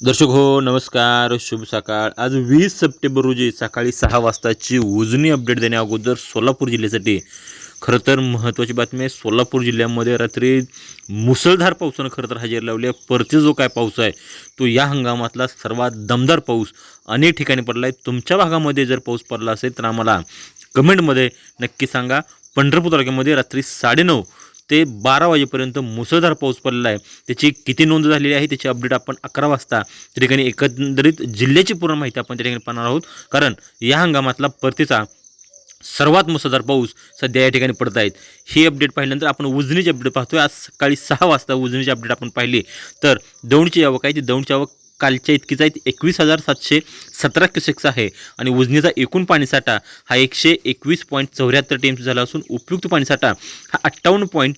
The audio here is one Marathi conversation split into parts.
दर्शक हो नमस्कार शुभ सकाळ. आज वीस सप्टेंबर रोजी सकाळी सहा वाजताची उजनी अपडेट देण्या अगोदर सोलापूर जिल्ह्यासाठी. खरं तर महत्त्वाची बातमी आहे सोलापूर जिल्ह्यामध्ये रात्री मुसळधार पावसानं खरं तर हजेरी लावली आहे. परती जो काय पाऊस आहे तो या हंगामातला सर्वात दमदार पाऊस अनेक ठिकाणी पडला आहे तुमच्या भागामध्ये जर पाऊस पडला असेल तर आम्हाला कमेंटमध्ये नक्की सांगा. पंढरपूर तालुक्यामध्ये रात्री साडेनऊ ते बारा वाजेपर्यंत मुसळधार पाऊस पडलेला आहे. त्याची किती नोंद झालेली आहे त्याची अपडेट आपण अकरा वाजता त्या ठिकाणी एकंदरीत जिल्ह्याची पूर्ण माहिती आपण त्या ठिकाणी पाहणार आहोत. कारण या हंगामातला परतीचा सर्वात मुसळधार पाऊस सध्या या ठिकाणी पडत आहेत. ही अपडेट पाहिल्यानंतर आपण उजनीची अपडेट पाहतोय. आज सकाळी सहा वाजता उजनीची अपडेट आपण पाहिली. तर दौंडची आवक आहे. ती दौंडची आवक कालच्या इतकीचा एकवीस हजार सातशे सतरा क्युसेक्स आहे. आणि उजनीचा एकूण पाणीसाठा हा एकशे एकवीस पॉईंट चौऱ्याहत्तर टी एम सी झाला असून उपयुक्त पाणीसाठा हा अठ्ठावन्न पॉईंट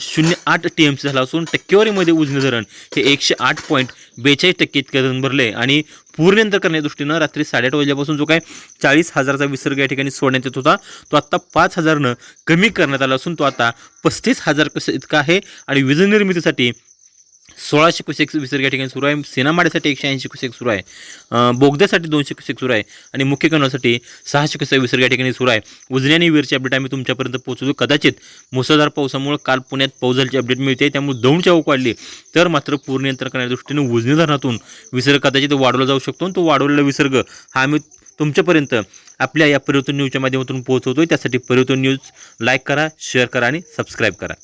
शून्य आठ टी एम सी झाला असून टक्केवारीमध्ये उजनी धरण हे एकशे आठ पॉईंट बेचाळीस टक्के इतके धरण भरले. आणि पूर्णयंत्र करण्याच्या दृष्टीनं रात्री साडेआठ वाजल्यापासून जो काय चाळीस हजाराचा विसर्ग या ठिकाणी सोडण्यात येत होता तो आत्ता पाच हजारनं कमी करण्यात आला असून तो आता पस्तीस हजार कसं इतका आहे. आणि वीज निर्मितीसाठी सोळाशे कुसेक विसर्ग या ठिकाणी सुरू आहे. सेनामाडेसाठी एकशे ऐंशी कुसेक सुरू आहे. बोगद्यासाठी दोनशे कुसेक सुरू आहे. आणि मुख्य कणासाठी सहाशे कुसेक विसर्ग या ठिकाणी सुरू आहे. उजनी आणि वीरची अपडेट आम्ही तुमच्यापर्यंत पोहोचवतो. कदाचित मुसळधार पावसामुळे काल पुण्यात पौझलची अपडेट मिळते. त्यामुळे दौंड चौक वाढली. तर मात्र पूर्ण नियंत्रण करण्याच्या दृष्टीने उजनी धरणातून विसर्ग कदाचित वाढवला जाऊ शकतो. तो वाढवलेला विसर्ग हा आम्ही तुमच्यापर्यंत आपल्या या परिवर्तन न्यूजच्या माध्यमातून पोहोचवतोय. त्यासाठी परिवर्तन न्यूज लाईक करा शेअर करा आणि सबस्क्राईब करा.